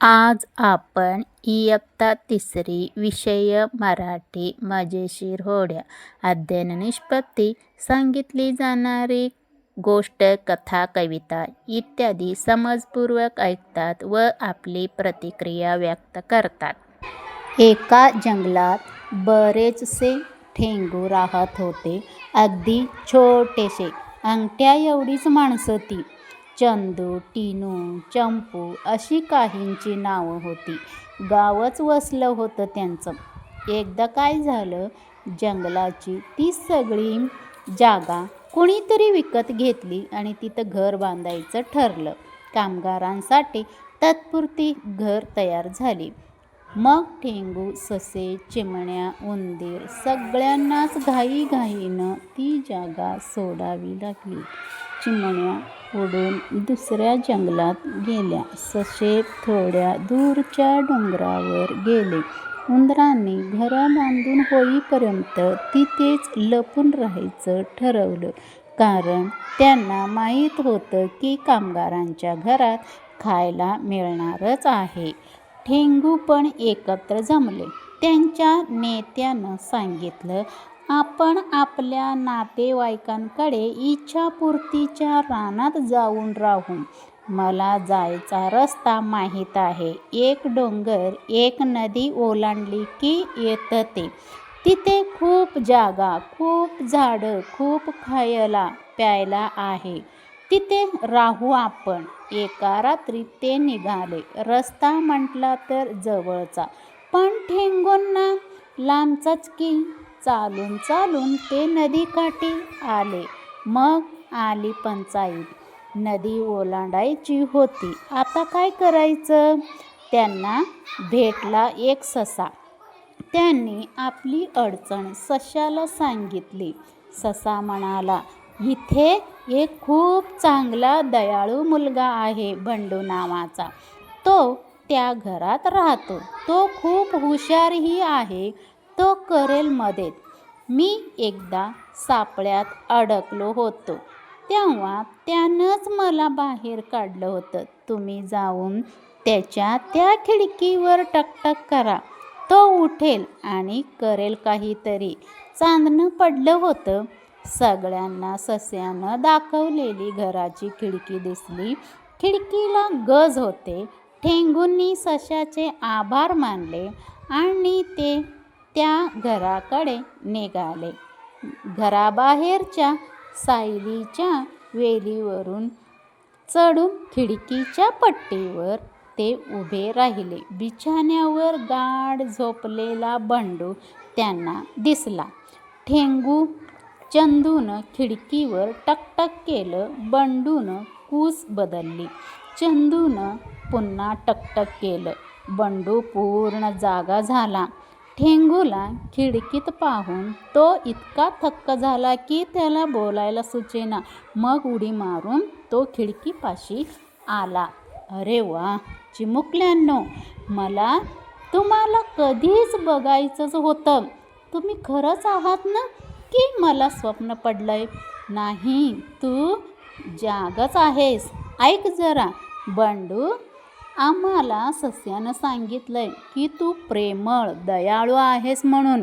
आज आपण इयत्ता तिसरी विषय मराठी मजेशीर होड्या. अध्ययन निष्पत्ती सांगितली जाणारी गोष्ट कथा कविता इत्यादी समजपूर्वक ऐकतात व आपली प्रतिक्रिया व्यक्त करतात. एका जंगलात बरेचसे ठेंगू राहत होते. अगदी छोटेसे. अंगठ्या एवढीच माणसं ती. चंदू टिनू चंपू अशी काहींची नावं होती. गावच वसलं होतं त्यांचं. एकदा काय झालं? जंगलाची ती सगळी जागा कुणीतरी विकत घेतली आणि तिथं घर बांधायचं ठरलं. कामगारांसाठी तत्पुरती घर तयार झाली. मग ठेंगू ससे चिमण्या उंदीर सगळ्यांनाच घाईघाईनं ती जागा सोडावी लागली. चिमण्या उडून दुसऱ्या जंगलात गेल्या. ससे थोड्या दूरच्या डोंगरावर गेले. उंदरांनी घरं बांधून होईपर्यंत तिथेच लपून राहायचं ठरवलं. कारण त्यांना माहीत होतं की कामगारांच्या घरात खायला मिळणारच आहे. ठेंगू पण एकत्र जमले. त्यांच्या नेत्यानं सांगितलं आपण आपल्या नातेवाईकांकडे इच्छापूर्तीच्या रानात जाऊन राहून. मला जायचा रस्ता माहीत आहे. एक डोंगर एक नदी ओलांडली की येतं ते. तिथे खूप जागा खूप झाडं खूप खायला प्यायला आहे. तिथे राहू आपण. एका रात्री ते निघाले. रस्ता म्हटला तर जवळचा. पण ठेंगूंना लांबचाच की. चालून चालून ते नदीकाठी आले. मग आली पंचाईत. नदी ओलांडायची होती. आता काय करायचं? त्यांना भेटला एक ससा. त्यांनी आपली अडचण सशाला सांगितली. ससा म्हणाला इथे एक खूप चांगला दयाळू मुलगा आहे बंडू नावाचा. तो त्या घरात राहतो. तो खूप हुशारही आहे. तो करेल मदत मी एकदा सापळ्यात अडकलो होतो. तेव्हा त्यानंच मला बाहेर काढलं होतं. तुम्ही जाऊन त्याच्या त्या खिडकीवर टकटक करा. तो उठेल आणि करेल काहीतरी. चांदणं पडलं होतं. सगळ्यांना सस्यानं दाखवलेली घराची खिडकी दिसली. खिडकीला गज होते. ठेंगूंनी सशाचे आभार मानले आणि ते त्या घराकडे निघाले. घराबाहेरच्या सायलीच्या वेलीवरून चढून खिडकीच्या पट्टीवर ते उभे राहिले. बिछाण्यावर गाढ झोपलेला बंडू त्यांना दिसला. ठेंगू चंदूनं खिडकीवर टकटक केलं बंडूनं कूस बदलली. चंदूनं पुन्हा टकटक केलं बंडू पूर्ण जागा झाला. ठेंगूला खिडकीत पाहून तो इतका थक्क झाला की त्याला बोलायला सुचेना. मग उडी मारून तो खिडकीपाशी आला. अरे वा चिमुकल्यांनो मला तुम्हाला कधीच बघायचंच होतं. तुम्ही खरंच आहात ना? की मला स्वप्न पडलंय. नाही तू जागच आहेस. ऐक जरा. बंडू आम्हाला सस्यानं सांगितलंय की तू प्रेमळ दयाळू आहेस म्हणून.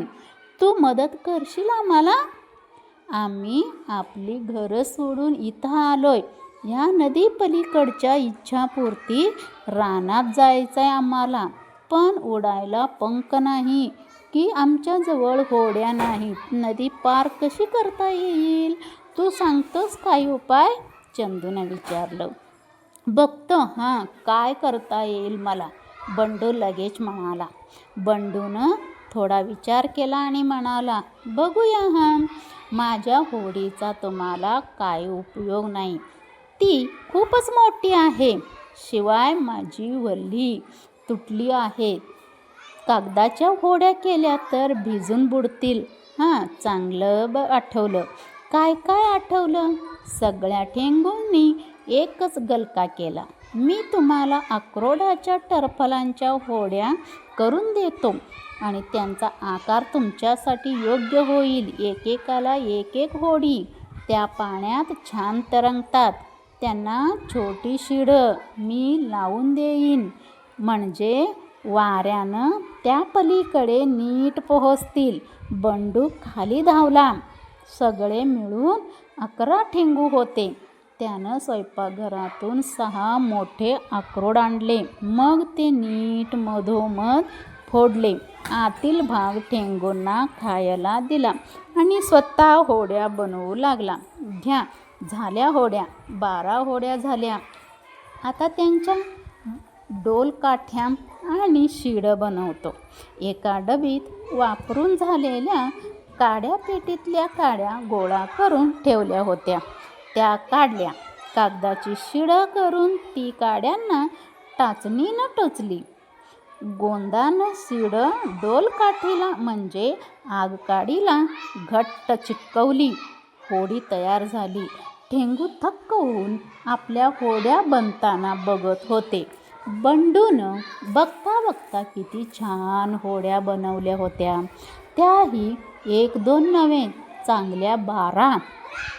तू मदत करशील आम्हाला? आम्ही आपली घरं सोडून इथं आलोय. या नदी पलीकडच्या इच्छापूर्ती रानात जायचं आहे आम्हाला. पण उडायला पंख नाही. की आमच्याजवळ होड्या नाहीत. नदी पार कशी करता येईल? तू सांगतोस काही उपाय? चंदूनं विचारलं. बघतो हां काय करता येईल मला? बंडू लगेच म्हणाला. बंडूनं थोडा विचार केला आणि म्हणाला बघूया हां माझ्या होडीचा तुम्हाला काय उपयोग नाही. ती खूपच मोठी आहे. शिवाय माझी वल्ली तुटली आहे. कागदाच्या होड्या केल्या तर भिजून बुडतील. हां चांगलं ब आठवलं. काय काय आठवलं? सगळ्या ठेंगूंनी एकच गलका केला. मी तुम्हाला अक्रोडाच्या टरफलांच्या होड्या करून देतो आणि त्यांचा आकार तुमच्यासाठी योग्य होईल. एकेकाला एक एक होडी. त्या पाण्यात छान तरंगतात. त्यांना छोटी शिडं मी लावून देईन. म्हणजे वाऱ्यानं त्या पलीकडे नीट पोहोचतील. बंडू खाली धावला. सगळे मिळून अकरा ठेंगू होते. त्यानं स्वयंपाकघरातून सहा मोठे अक्रोड आणले. मग ते नीट मधोमध फोडले. आतील भाग ठेंगूंना खायला दिला आणि स्वतः होड्या बनवू लागला. घ्या झाल्या होड्या. बारा होड्या झाल्या. आता त्यांच्या डोलकाठ्या आणि शिडं बनवतो. एका डबीत वापरून झालेल्या काड्या पेटीतल्या काड्या गोळा करून ठेवल्या होत्या. त्या काढल्या. कागदाची शिडं करून ती काड्यांना टाचणीनं टोचली. गोंदानं शिडं डोलकाठीला म्हणजे आगकाडीला घट्ट चिटकवली होडी तयार झाली. ठेंगू थक्क होऊन आपल्या होड्या बनताना बघत होते. बंडूनं बघता बघता किती छान होड्या बनवल्या होत्या. त्याही एक दोन नव्हे चांगल्या बारा.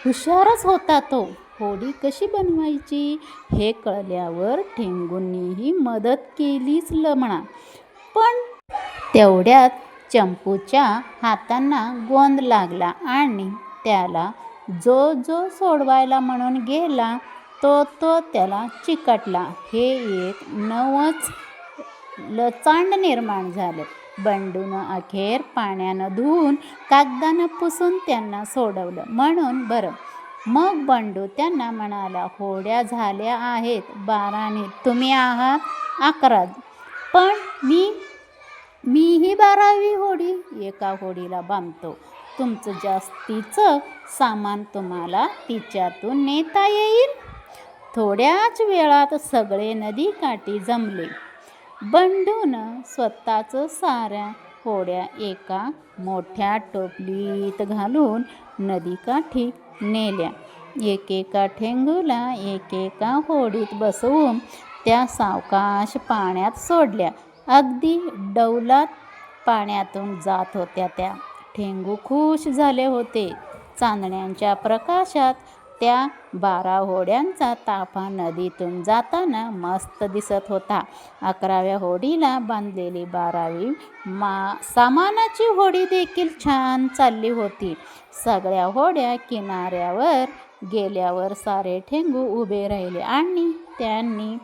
हुशारच होता तो. होडी कशी बनवायची हे कळल्यावर ठेंगूंनीही मदत केलीच ल म्हणा पण तेवढ्यात चंपूच्या हातांना गोंद लागला आणि त्याला जो जो सोडवायला म्हणून गेला तो तो त्याला चिकटला. हे एक नवच लचांड निर्माण झालं. बंडूनं अखेर पाण्यानं धुवून कागदानं पुसून त्यांना सोडवलं. म्हणून बरं. मग बंडू त्यांना म्हणाला होड्या झाल्या आहेत. बाराने तुम्ही आहात अकरा. पण मी मीही बारावी होडी एका होडीला बांधतो. तुमचं जास्तीचं सामान तुम्हाला तिच्यातून नेता येईल. थोड्याच वेळात सगळे नदीकाठी जमले. बंडून स्वतःचं साऱ्या होड्या एका मोठ्या टोपलीत घालून नदीकाठी नेल्या. एकेका ठेंगूला एकेका होडीत बसवून त्या सावकाश पाण्यात सोडल्या. अगदी डौलात पाण्यातून जात होत्या त्या. ठेंगू खुश झाले होते. चांदण्यांच्या प्रकाशात त्या बारा होड्यांचा ताफा नदीतून जाताना मस्त दिसत होता. अकराव्या होडीला बांधलेली बारावी मा सामानाची होडी देखील छान चालली होती. सगळ्या होड्या किनाऱ्यावर गेल्यावर सारे ठेंगू उभे राहिले आणि त्यांनी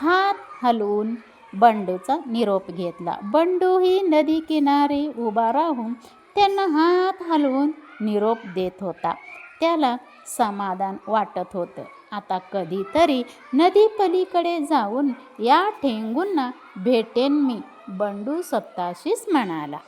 हात हलवून बंडूचा निरोप घेतला. बंडूही नदी किनारी उभा राहून त्यांना हात हलवून निरोप देत होता. त्याला समाधान वाटत होतं. आता कधीतरी नदी पलीकडे जाऊन या ठेंगूंना भेटेन मी बंडू सत्ताशीच म्हणाला.